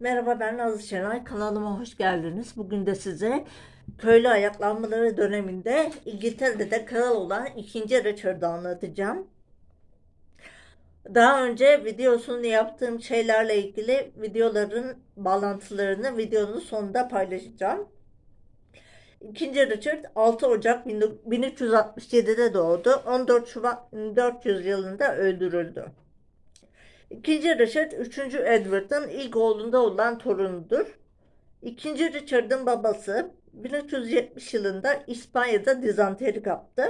Merhaba ben Nazlı Şenay. Kanalıma hoş geldiniz. Bugün de size köylü ayaklanmaları döneminde İngiltere'de kral olan 2. Richard'ı anlatacağım. Daha önce videosunu yaptığım şeylerle ilgili videoların bağlantılarını videonun sonunda paylaşacağım. 2. Richard 6 Ocak 1367'de doğdu. 14 Şubat 1400 yılında öldürüldü. İkinci Richard, 3. Edward'ın ilk oğlunda olan torunudur. İkinci Richard'ın babası 1370 yılında İspanya'da dizanteri kaptı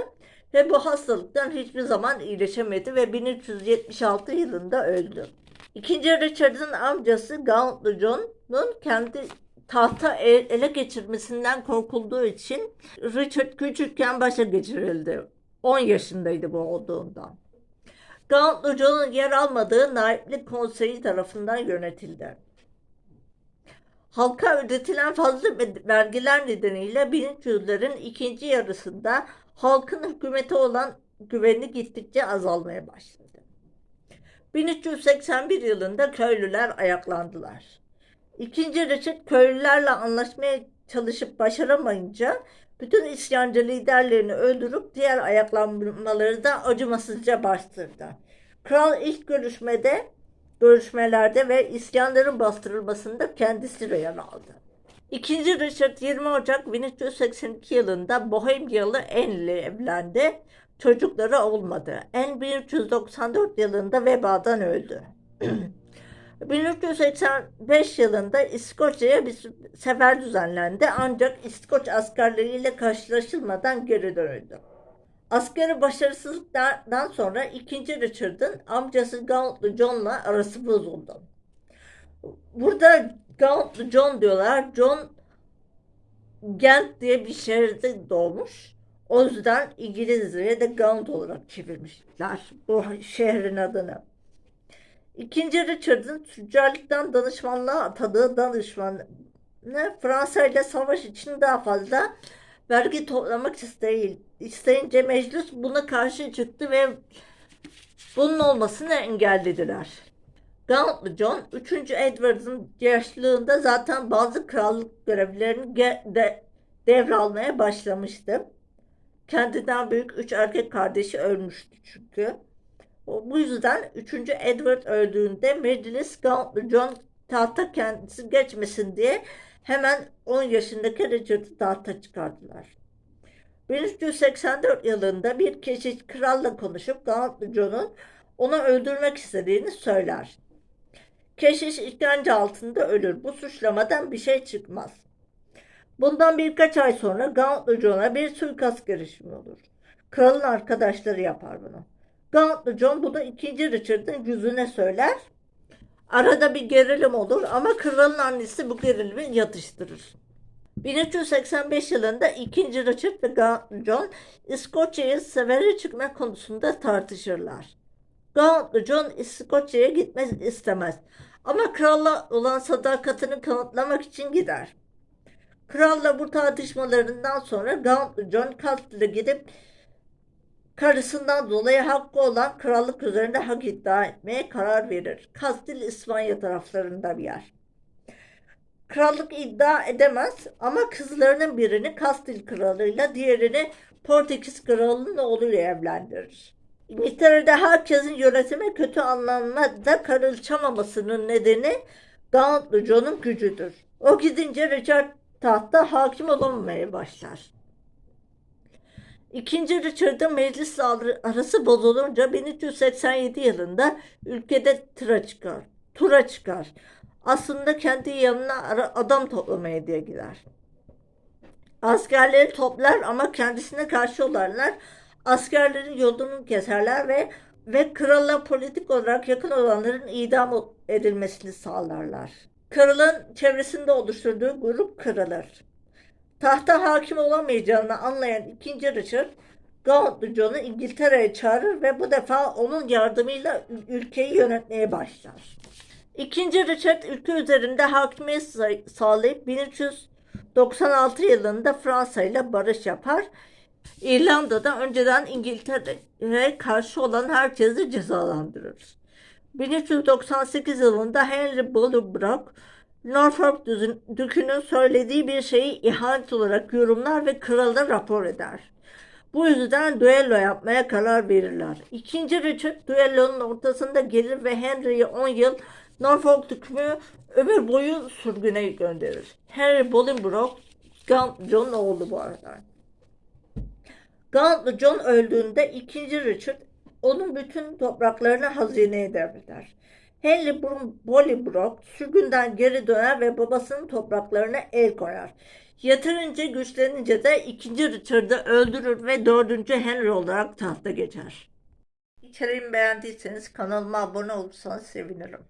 ve bu hastalıktan hiçbir zaman iyileşemedi ve 1376 yılında öldü. İkinci Richard'ın amcası Gauntly John'un kendi tahta ele geçirmesinden korkulduğu için Richard küçükken başa geçirildi. 10 yaşındaydı bu olduğundan. Gauntly John'un yer almadığı naiplik konseyi tarafından yönetildi. Halka ödetilen fazla vergiler nedeniyle 1300'lerin ikinci yarısında halkın hükümete olan güveni gittikçe azalmaya başladı. 1381 yılında köylüler ayaklandılar. İkinci Richard köylülerle anlaşmaya çalışıp başaramayınca bütün isyancı liderlerini öldürüp diğer ayaklanmaları da acımasızca bastırdı. Kral ilk görüşmede görüşmelerde ve isyanların bastırılmasında kendisi yer aldı. İkinci Richard 20 Ocak 1382 yılında Bohemyalı Anne evlendi. Çocukları olmadı. Anne 1394 yılında vebadan öldü. 1385 yılında İskoçya'ya bir sefer düzenlendi ancak İskoç askerleriyle karşılaşılmadan geri döndü. Askeri başarısızlıktan sonra 2. Richard'ın amcası Gauntly John'la arası bozuldu. Burada Gauntly John diyorlar. John Gent diye bir şehirde doğmuş. O yüzden İngilizce'ye de Gaunt olarak çevirmişler bu şehrin adını. İkinci Richard'ın tüccarlıktan danışmanlığa atadığı danışmanı Fransa ile savaş için daha fazla vergi toplamak isteyil, isteyince meclis buna karşı çıktı ve bunun olmasını engellediler. Gauntly John 3. Edward'ın yaşlılığında zaten bazı krallık görevlerini de devralmaya başlamıştı. Kendinden büyük üç erkek kardeşi ölmüştü çünkü. Bu yüzden 3. Edward öldüğünde meclis John tahta kendisi geçmesin diye hemen 10 yaşındaki Richard'ı tahta çıkardılar. 1384 yılında bir keşiş kralla konuşup Gauntly John'un onu öldürmek istediğini söyler. Keşiş işkence altında ölür. Bu suçlamadan bir şey çıkmaz. Bundan birkaç ay sonra Gauntly John'a bir suikast girişimi olur. Kralın arkadaşları yapar bunu. Gauntly John bunu 2. Richard'ın yüzüne söyler. Arada bir gerilim olur ama kralın annesi bu gerilimi yatıştırır. 1385 yılında 2. Richard ve John İskoçya'ya sefere çıkma konusunda tartışırlar. Gauntly John İskoçya'ya gitmek istemez ama kralla olan sadakatini kanıtlamak için gider. Kralla bu tartışmalarından sonra Gauntly John Castle'e gidip karısından dolayı hakkı olan krallık üzerinde hak iddia etmeye karar verir. Kastil İspanya taraflarında bir yer. Krallık iddia edemez ama kızlarının birini Kastil kralıyla diğerini Portekiz kralının oğluyla evlendirir. İngiltere'de herkesin yönetime kötü anlamda karışamamasının nedeni Gauntly John'un gücüdür. O gidince Richard tahta hakim olamamaya başlar. İkinci Richard'ın meclis arası bozulunca 1387 yılında ülkede tura çıkar. Tura çıkar. Aslında kendi yanına adam toplamaya diye gider. Askerleri toplar ama kendisine karşı olanlar askerlerin yolunu keserler ve ve krala politik olarak yakın olanların idam edilmesini sağlarlar. Kralın çevresinde oluşturduğu grup kırılır. Tahta hakim olamayacağını anlayan 2. Richard, Gauntly John'u İngiltere'ye çağırır ve bu defa onun yardımıyla ülkeyi yönetmeye başlar. İkinci Richard ülke üzerinde hakimiyet sağlayıp 1396 yılında Fransa ile barış yapar. İrlanda'da önceden İngiltere'ye karşı olan herkesi cezalandırır. 1398 yılında Henry Bolingbroke Norfolk dükünün söylediği bir şeyi ihanet olarak yorumlar ve krala rapor eder. Bu yüzden düello yapmaya karar verirler. İkinci Richard düellonun ortasında gelir ve Henry'yi 10 yıl Norfolk hükmü ömür boyu sürgüne gönderir. Henry Bolingbroke, Gaunt John oğlu bu arada. Gauntlı John öldüğünde 2. Richard onun bütün topraklarını hazineye devreder. Henry Bolingbroke sürgünden geri döner ve babasının topraklarına el koyar. Yeterince güçlenince de 2. Richard'ı öldürür ve 4. Henry olarak tahta geçer. İçeriğimi beğendiyseniz kanalıma abone olursanız sevinirim.